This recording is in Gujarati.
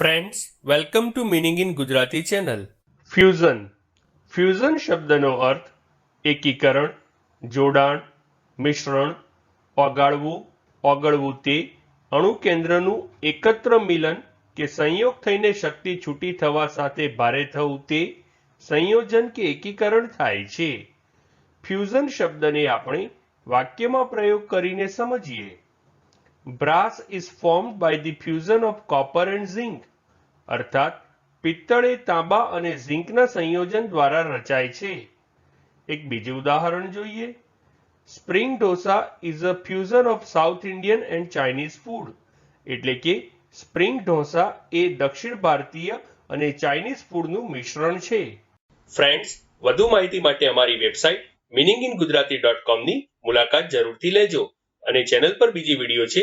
Friends welcome to meaning in Gujarati channel fusion fusion શબ્દનો અર્થ એકીકરણ, જોડાણ, મિશ્રણ, ઓગાળવું, ઓગળવું તે અણુકેન્દ્રનું એકત્ર મિલન કે સંયોગ થઈને શક્તિ છૂટી થવા સાથે ભારે થવું તે સંયોજન કે એકીકરણ થાય છે. ફ્યુઝન શબ્દને આપણે વાક્યમાં પ્રયોગ કરીને સમજીએ. Brass is formed by the fusion of copper and zinc. અર્થાત પિત્તળ એ તાંબા અને ઝિંકના સંયોજન દ્વારા રચાય છે. એક બીજું ઉદાહરણ જોઈએ. Spring dosa is a fusion of south Indian and Chinese food. એટલે કે સ્પ્રિંગ ઢોસા એ દક્ષિણ ભારતીય અને ચાઇનીઝ ફૂડનું મિશ્રણ છે. ફ્રેન્ડ્સ, વધુ માહિતી માટે અમારી website meaning in Gujarati dot કોમની મુલાકાત જરૂરથી લેજો અને ચેનલ પર બીજી વીડિયો છે